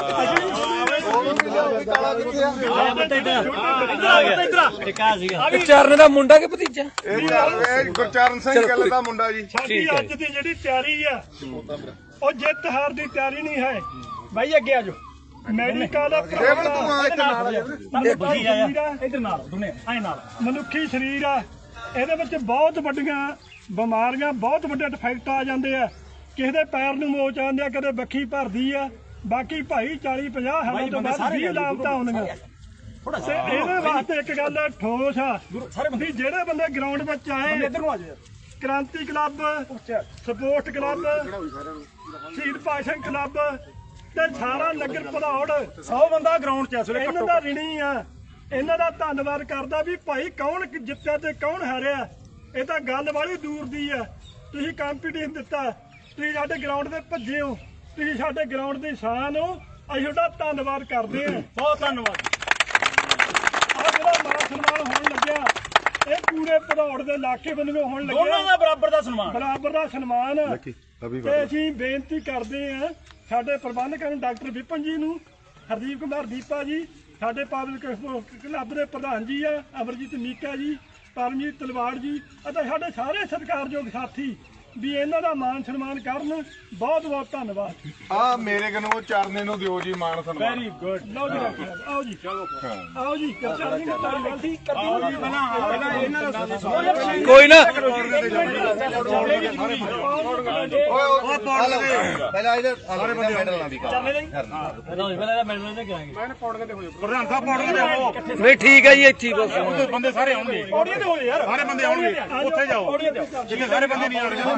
ਸੀਗਾ। ਇਹ ਚਰਨ ਦਾ ਮੁੰਡਾ ਕਿ ਭਤੀਜਾ? ਇਹ ਗੁਰਚਰਨ ਸਿੰਘ ਗਿੱਲ ਦਾ ਮੁੰਡਾ ਜੀ। ਸਾਡੀ ਅੱਜ ਦੀ ਜਿਹੜੀ ਤਿਆਰੀ ਆ ਉਹ ਜਿੱਤ ਹਾਰ ਦੀ ਤਿਆਰੀ ਨਹੀਂ ਹੈ। ਬਾਈ ਅੱਗੇ ਆ ਜਾਓ। ਮੈਡੀਕਲ ਕੇਵਲ ਤੂੰ ਆ ਇੱਥੇ ਨਾਲ ਆ ਜਾ। ਇਧਰ ਨਾਲ ਦੁਨੇ ਐ ਨਾਲ ਮਨੁੱਖੀ ਸਰੀਰ ਆ। ਇਹਦੇ ਵਿੱਚ ਬਹੁਤ ਵੱਡੀਆਂ ਬਿਮਾਰੀਆਂ ਬਹੁਤ ਵੱਡੇ ਡਿਫੈਕਟ ਆ ਜਾਂਦੇ ਆ। ਕਿਸੇ ਦੇ ਪੈਰ ਨੂੰ ਮੋਚ ਆਉਂਦੇ ਆ ਕਦੇ ਬੱਖੀ ਭਰਦੀ ਆ ਬਾਕੀ ਭਾਈ 40 50 ਸਾਲਾਂ ਤੋਂ ਬਾਅਦ 20 ਲਾਭਤਾਂ ਆਉਂਦੀਆਂ ਤੇ ਇਹਦੇ ਵਾਸਤੇ ਇੱਕ ਗੱਲ ਠੋਸ ਆ ਵੀ ਜਿਹੜੇ ਬੰਦੇ ਗਰਾਊਂਡ ਵਿੱਚ ਆਏ ਇੱਧਰ ਨੂੰ ਆ ਜਾਓ ਕ੍ਰਾਂਤੀ ਕਲੱਬ ਸਪੋਰਟ ਕਲੱਬ ਸ਼ਹੀਦ ਪਾਸ਼ਾ ਕਲੱਬ ਤੇ ਸਾਰਾ ਨਗਰ ਭਦੌੜ। 100 ਬੰਦਾ ਗਰਾਊਂਡ 'ਚ ਇਸ ਵੇਲੇ ਇਹਨਾਂ ਦਾ ਰਿਣੀ ਆ। ਇਹਨਾਂ ਦਾ ਧੰਨਵਾਦ ਕਰਦਾ ਵੀ ਭਾਈ ਕੌਣ ਜਿੱਤਿਆ ਤੇ ਕੌਣ ਹਾਰਿਆ। ਇਹ ਤਾਂ ਗੱਲ ਵਾਲੀ ਦੂਰ ਦੀ ਆ। ਤੁਸੀਂ ਕੰਪੀਟੀਸ਼ਨ ਦਿੱਤਾ। ਤੁਸੀਂ ਸਾਡੇ ਗਰਾਊਂਡ ਤੇ ਭੱਜੇ ਹੋ। ਤੁਸੀਂ ਸਾਡੇ ਗਰਾਊਂਡ ਦੀ ਸ਼ਾਨ ਹੋ। ਅਸੀਂ ਤੁਹਾਡਾ ਧੰਨਵਾਦ ਕਰਦੇ ਹਾਂ। ਬਹੁਤ ਧੰਨਵਾਦ। ਆ ਜਿਹੜਾ ਮਾਨ ਸਨਮਾਨ ਹੋਣ ਲੱਗਿਆ ਇਹ ਪੂਰੇ ਭਦੌੜ ਦੇ ਇਲਾਕੇ ਵੱਲੋਂ ਹੋਣ ਦੋਨਾਂ ਲੱਗਿਆ ਦਾ ਬਰਾਬਰ ਦਾ ਸਨਮਾਨ। ਬਰਾਬਰ ਦਾ ਸਨਮਾਨ। ਤੇ ਅਸੀਂ ਬੇਨਤੀ ਕਰਦੇ ਹਾਂ ਸਾਡੇ ਪ੍ਰਬੰਧਕਾਂ ਨੂੰ ਡਾਕਟਰ ਵਿਪਨ ਜੀ ਨੂੰ ਹਰਦੀਪ ਕੁਮਾਰ ਦੀਪਾ ਜੀ ਸਾਡੇ ਪਬਲਿਕ ਕਲੱਬ ਦੇ ਪ੍ਰਧਾਨ ਜੀ ਆ ਅਮਰਜੀਤ ਮੀਕਾ ਜੀ ਪਰਮਜੀਤ ਤਲਵਾੜ ਜੀ ਅਤੇ ਸਾਡੇ ਸਾਰੇ ਸਤਿਕਾਰਯੋਗ ਸਾਥੀ ਵੀ ਇਹਨਾਂ ਦਾ ਮਾਨ ਸਨਮਾਨ ਕਰਨ। ਬਹੁਤ ਬਹੁਤ ਧੰਨਵਾਦ। ਆ ਮੇਰੇ ਕਨੂੰ ਚਰਨੇ ਨੂੰ ਦਿਓ ਜੀ ਮਾਨ ਸਨਮਾਨ। ਵੈਰੀ ਗੁੱਡ ਲਓ ਜੀ ਡਾਕਟਰ ਸਾਹਿਬ, ਆਓ ਜੀ। ਚਲੋ ਆਓ ਜੀ ਕਰਚਾ ਸਿੰਘ ਧਾਰੀਵਾਲ ਸੀ ਕਰਦੀ ਪਹਿਲਾਂ ਇਹਨਾਂ ਦਾ ਕੋਈ ਨਾ। ਪਹਿਲਾਂ ਇਹਦੇ ਸਾਰੇ ਬੰਦੇ ਮੈਡਲ ਨਾ ਵੀ ਕਰ। ਪਹਿਲਾਂ ਇਹਦਾ ਮੈਡਲ ਦੇ ਕਰਾਂਗੇ ਪ੍ਰਧਾਨ ਸਾਹਿਬ ਪੌੜੀਆਂ ਤੇ ਆਓ। ਨਹੀਂ ਠੀਕ ਹੈ ਜੀ ਇੱਥੇ ਹੀ ਬਸ। ਬੰਦੇ ਸਾਰੇ ਆਉਣਗੇ ਪੌੜੀਆਂ ਤੇ ਹੋ ਯਾਰ। ਸਾਰੇ ਬੰਦੇ ਆਉਣਗੇ। ਉੱਥੇ ਜਾਓ। ਜਿੰਨੇ ਸਾਰੇ ਬੰਦੇ ਨਹੀਂ ਆਉਣਗੇ।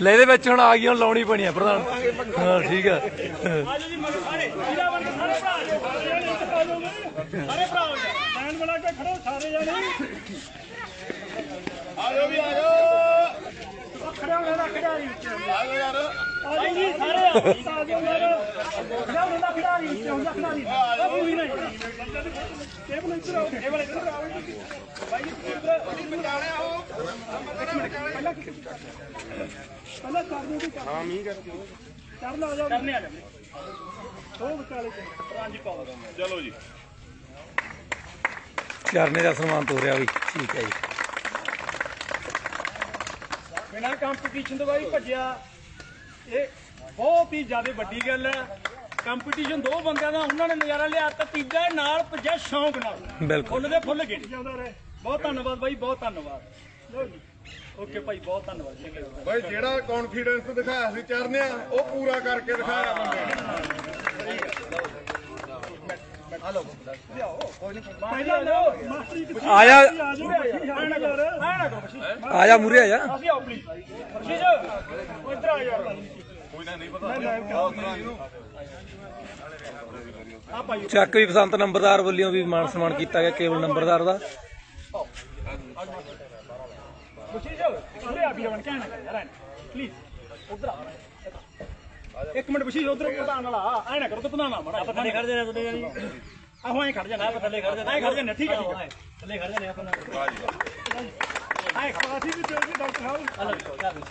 ਲੈ ਇਹਦੇ ਵਿੱਚ ਹੁਣ ਆ ਗਈ, ਹੁਣ ਲਾਉਣੀ ਪੈਣੀ ਆ ਪ੍ਰਧਾਨ। ਹਾਂ, ਠੀਕ ਆ। ਸਾਰੇ ਭਰਾ ਹੋ ਜਾ ਬਣਾ ਕੇ ਖੜੋ ਸਾਰੇ ਜਾਣੇ ਆਜੋ ਵੀ ਆਜੋ ਹੋਣਾ ਖਿਡਾਰੀ ਆਜੋ ਯਾਰ। ਆਜੋ ਜੀ ਸਾਰੇ ਆ ਜਾਓ ਯਾਰ। ਖੜਿਆ ਹੋਣਾ ਖਿਡਾਰੀ ਉੱਤੇ ਹੁੰਦਾ ਖਿਡਾਰੀ ਉਹ ਪੂਰੀ ਨਹੀਂ। ਟੇਬਲ ਇੱਧਰ ਆਓ ਟੇਬਲ ਇੱਧਰ ਆਓ। ਭਾਈ ਇੱਧਰ ਪਹਿਲਾਂ ਕਰ ਦੋ ਜੀ ਹਾਂ ਮੀਂਹ ਕਰਕੇ ਕਰਨ ਆ ਜਾਓ। ਕਰਨੇ ਆ ਜਾਓ। ਉਹ ਵਿਚਾਲੇ ਹਾਂਜੀ ਪਾਓ ਚਲੋ ਜੀ। ਚਰਨੇ ਦਾ ਸਨਮਾਨ ਤੋਰਿਆ ਵੀ। ਠੀਕ ਹੈ ਜੀ। ਬਿਨਾਂ ਕੰਪੀਟੀਸ਼ਨ ਤੋਂ ਬਾਈ ਭੱਜਿਆ। ਇਹ ਬਹੁਤ ਹੀ ਜ਼ਿਆਦਾ ਵੱਡੀ ਗੱਲ ਹੈ। ਕੰਪੀਟੀਸ਼ਨ ਦੋ ਬੰਦਿਆਂ ਦਾ ਉਹਨਾਂ ਨੇ ਨਜ਼ਾਰਾ ਲਿਆ ਤਾਂ ਤੀਜਾ ਨਾਲ ਭੱਜਿਆ ਸ਼ੌਂਕ ਨਾਲ। ਬਿਲਕੁਲ। ਫੁੱਲ ਦੇ ਫੁੱਲ ਗਿਣ। ਜਾਂਦਾ ਰਹੇ ਬਹੁਤ ਧੰਨਵਾਦ ਬਾਈ ਬਹੁਤ ਧੰਨਵਾਦ। ਲਓ ਜੀ। ਓਕੇ ਭਾਈ ਬਹੁਤ ਧੰਨਵਾਦ। ਭਾਈ ਜਿਹੜਾ ਕੌਨਫੀਡੈਂਸ ਦਿਖਾਇਆ ਸੀ ਚਰਨਿਆ ਉਹ ਪੂਰਾ ਕਰਕੇ ਦਿਖਾਇਆ ਬੰਦੇ ਨੇ। ਆਇਆ। ਆਇਆ ਮਾਸਟਰੀ ਆਇਆ। ਆ ਅਸੀਂ ਆਓ ਪਲੀਜ਼ ਬਖਸ਼ੀਸ਼ ਉਹ ਇੱਧਰ ਆ ਯਾਰ ਕੋਈ ਨਾ ਨਹੀਂ ਪਤਾ ਚੱਕ ਵੀ ਬਸੰਤ ਨੰਬਰਦਾਰ ਵੱਲੋਂ ਵੀ ਮਾਨ ਸਨਮਾਨ ਕੀਤਾ ਗਿਆ, ਕੇਵਲ ਨੰਬਰਦਾਰ ਦਾ। ਬਖਸ਼ੀਸ਼ ਉਰੇ ਆ ਵੀਰ ਬਣ ਕੇ ਐ ਯਾਰ ਪਲੀਜ਼ ਉਧਰ ਆ। ਇੱਕ ਮਿੰਟ ਬਖਸ਼ੀਸ਼ ਉਧਰ ਪ੍ਰਧਾਨ ਵਾਲਾ ਐ ਨਾ ਕਰੋ ਤੇ ਪ੍ਰਧਾਨ ਨਾ ਮੜਾ ਆਪਾਂ ਥੱਲੇ ਖੜ ਜਾਣਾ ਤੁਹਾਡੇ ਜਾਨੀ ਆਹੋ ਐ ਖੜ ਜਾਣਾ ਆਪਾਂ ਥੱਲੇ ਖੜ ਜਾਣਾ। ਐ ਖੜ ਜਾਣਾ ਠੀਕ ਹੈ ਠੀਕ ਹੈ ਥੱਲੇ ਖੜ ਜਾਣਾ ਆਪਾਂ ਐ ਖੜਾ ਸੀ ਵੀ ਤੇ ਡਾਕਟਰ ਸਾਹਿਬ।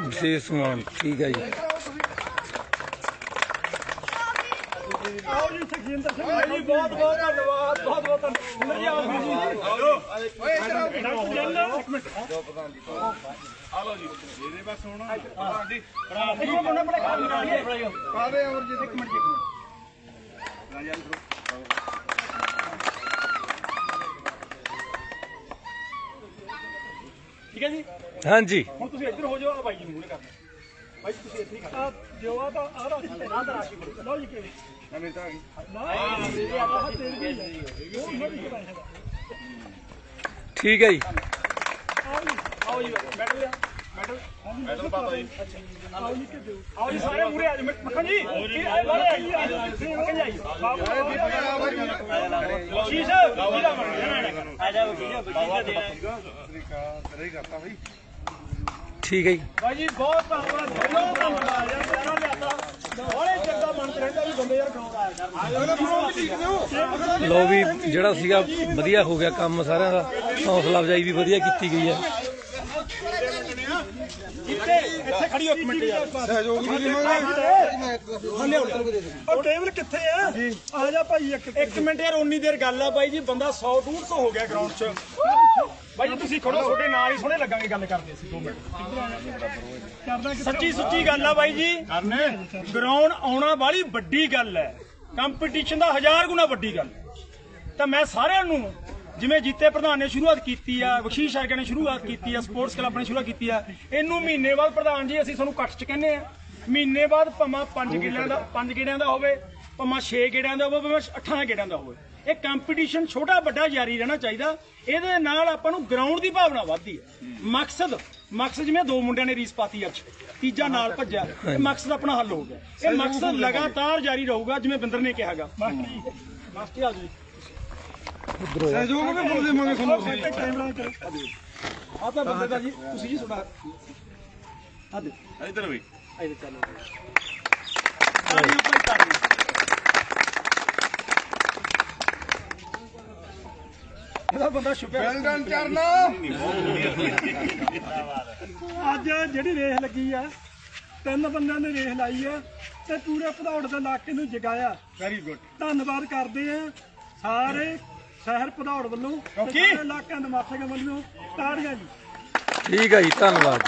ਵਿਸ਼ੇਸ਼ ਸਨਮਾਨ ਠੀਕ ਹੈ ਜੀ। ਆਓ ਜੀ ਸੁਖਜਿੰਦਰ ਸਿੰਘ ਭਾਈ ਬਹੁਤ ਬਹੁਤ ਧੰਨਵਾਦ ਬਹੁਤ ਬਹੁਤ ਧੰਨਵਾਦ ਜੀ ਆਓ ਜੀ ਆਓ ਡਾਕਟਰ ਜਨ ਇੱਕ ਮਿੰਟ ਆਲੋ ਜੀ ਇਹਦੇ ਬਸ ਹੁਣ ਪ੍ਰਧਾਨ ਜੀ ਪ੍ਰਧਾਨ ਜੀ ਕੋਣ ਆਪਣੇ ਕੰਮ ਕਰਾਂਗੇ ਕਾਦੇ ਅਮਰਜੀਤ ਇੱਕ ਮਿੰਟ ਇੱਕ ਮਿੰਟ ਠੀਕ ਹੈ ਜੀ ਹਾਂਜੀ ਹੁਣ ਤੁਸੀਂ ਇੱਧਰ ਹੋ ਜਾਓ ਆ ਬਾਈ ਜੀ ਮੂਹਰੇ ਕਰ ਬਾਈ ਤੁਸੀਂ ਇੱਥੇ ਹੀ ਖੜੋ ਜੋ ਆ ਤਾਂ ਆ ਰਾਸ਼ੀ ਤੇ ਆ ਤਾਂ ਰਾਸ਼ੀ ਲਓ ਜੀ ਤਾਂ ਆ ਗਈ। ਠੀਕ ਹੈ ਜੀ। ਆਓ ਜੀ ਆਓ ਜੀ। ਬੈਠੋ। ਯਾਰ ਬੈਠੋ ਮੈਡਮ ਪਾਪਾ ਜੀ। ਆਓ ਜੀ ਕਿ ਦਿਓ ਆਓ ਜੀ ਸਾਰੇ ਮੂਰੇ ਆ ਜਾਓ। ਮੱਖਣ ਜੀ ਕੀ ਆਏ ਬਾਰੇ ਆਈ ਆ ਜੀ ਮੱਖਣ ਜੀ ਆਈ ਬਾਬੂ ਸ਼ੀਸ਼ ਵੀਰਾ ਮਣ ਆ ਜਾ ਵੀਡੀਓ ਬਖਸ਼ੀਸ਼ ਦੇ ਠੀਕ ਹੈ ਜੀ। ਭਾਈ ਜੀ ਬਹੁਤ ਧੰਨਵਾਦ। ਬਹੁਤ ਧੰਨਵਾਦ। ਯਾਰ ਪਿਆਰਾ ਲਿਆਤਾ ਬੜੇ ਚਿਰ ਦਾ ਮਨ ਰਹਿੰਦਾ ਵੀ ਬੰਦੇ ਯਾਰ ਖਾਉਂਦਾ ਆ ਲੋ ਵੀ ਜਿਹੜਾ ਸੀਗਾ ਵਧੀਆ ਹੋ ਗਿਆ ਕੰਮ ਸਾਰਿਆਂ ਦਾ ਹੌਸਲਾ ਅਫਜਾਈ ਵੀ ਵਧੀਆ ਕੀਤੀ ਗਈ ਹੈ। ਇੱਥੇ ਇੱਥੇ ਖੜੀ ਹੋ ਇੱਕ ਮਿੰਟ ਯਾਰ। ਸਹਿਯੋਗ ਵੀ ਉਹ ਟੇਬਲ ਕਿੱਥੇ ਆ? ਆ ਜਾ ਭਾਈ ਇੱਕ ਇੱਕ ਮਿੰਟ ਯਾਰ ਉਨੀ ਦੇਰ ਗੱਲ ਆ ਬਾਈ ਜੀ ਬੰਦਾ 100 ਡੂਢ ਸੌ ਹੋ ਗਿਆ ਗਰਾਊਂਡ 'ਚ। ਤੁਸੀਂ ਖੜੋ ਤੁਹਾਡੇ ਨਾਲ ਹੀ ਸੋਹਣੇ ਲੱਗਾਂਗੇ ਗੱਲ ਕਰਦੇ ਅਸੀਂ 2 ਮਿੰਟ। ਸੱਚੀ ਸੁੱਚੀ ਗੱਲ ਆ ਬਾਈ ਜੀ। ਗਰਾਊਂਡ ਆਉਣਾ ਵਾਲੀ ਵੱਡੀ ਗੱਲ ਹੈ। ਕੰਪੀਟੀਸ਼ਨ ਦਾ ਹਜ਼ਾਰ ਗੁਣਾ ਵੱਡੀ ਗੱਲ ਹੈ। ਤਾਂ ਮੈਂ ਸਾਰਿਆਂ ਨੂੰ ਜਿਵੇਂ ਜੀਤੇ ਪ੍ਰਧਾਨ ਨੇ ਸ਼ੁਰੂਆਤ ਕੀਤੀ ਆ ਬਖਸ਼ੀਸ਼ ਸਰਕਾਰ ਨੇ ਸ਼ੁਰੂਆਤ ਕੀਤੀ ਆ ਸਪੋਰਟਸ ਕਲੱਬ ਨੇ ਸ਼ੁਰੂਆਤ ਕੀਤੀ ਆ ਇਹਨੂੰ ਮਹੀਨੇ ਬਾਅਦ ਪ੍ਰਧਾਨ ਜੀ ਅਸੀਂ ਤੁਹਾਨੂੰ ਕੱਟ ਚ ਕਹਿੰਦੇ ਆ। ਮਹੀਨੇ ਬਾਅਦ ਭਾਵੇਂ 5 ਗਿੱਲਿਆਂ ਦਾ 5 ਗੇੜਿਆਂ ਦਾ ਹੋਵੇ ਭਾਵੇਂ 6 ਗੇੜਿਆਂ ਦਾ ਹੋਵੇ ਭਾਵੇਂ 8 ਗੇੜਿਆਂ ਦਾ ਹੋਵੇ। ਇਹ ਕੰਪੀਟੀਸ਼ਨ ਛੋਟਾ ਵੱਡਾ ਜਾਰੀ ਰਹਿਣਾ ਚਾਹੀਦਾ। ਇਹਦੇ ਨਾਲ ਆਪਾਂ ਨੂੰ ਗਰਾਊਂਡ ਦੀ ਭਾਵਨਾ ਵੱਧਦੀ ਹੈ। ਮਕਸਦ ਮਕਸਦ ਜਿਵੇਂ ਦੋ ਮੁੰਡਿਆਂ ਨੇ ਰੀਸ ਪਾਤੀ ਅੱਜ ਤੀਜਾ ਨਾਲ ਭੱਜਿਆ ਇਹ ਮਕਸਦ ਆਪਣਾ ਹੱਲ ਹੋ ਗਿਆ। ਇਹ ਮਕਸਦ ਲਗਾਤਾਰ ਜਾਰੀ ਰਹੂਗਾ ਜਿਵੇਂ ਬਿੰਦਰ ਨੇ ਕਿਹਾਗਾ। ਮਾਸਟਰ ਆ ਜੀ। ਸਹਿਯੋਗ ਵੀ ਫੁੱਲ ਦੇਵਾਂਗੇ ਤੁਹਾਨੂੰ ਆ ਤਾਂ। ਬੰਦੇ ਦਾ ਜੀ ਤੁਸੀਂ ਜੀ ਸੁਣਾ ਆ ਦੇ ਇੱਧਰ ਵੀ। ਆਈ ਚੱਲੋ। ਤਾੜੀਆਂ ਭਾਈ ਤਾੜੀਆਂ ਇਹਦਾ ਬੰਦਾ ਛੁਪਿਆ ਵੈਲਡਨ ਚਰਨਾ ਅੱਜ ਜਿਹੜੀ ਰੇਸ ਲੱਗੀ ਆ ਤਿੰਨ ਬੰਦਿਆਂ ਨੇ ਰੇਸ ਲਾਈ ਆ ਤੇ ਪੂਰੇ ਭਦੌੜ ਦੇ ਇਲਾਕੇ ਨੂੰ ਜਗਾਇਆ। ਵੈਰੀ ਗੁੱਡ ਧੰਨਵਾਦ ਕਰਦੇ ਆ ਸਾਰੇ ਸ਼ਹਿਰ ਭਦੌੜ ਵੱਲੋਂ ਤੇ ਸਾਰੇ ਇਲਾਕਿਆਂ ਦੇ ਮਾਥੇ ਵੱਲੋਂ ਤਾੜੀਆਂ ਜੀ। ਠੀਕ ਹੈ ਜੀ ਧੰਨਵਾਦ।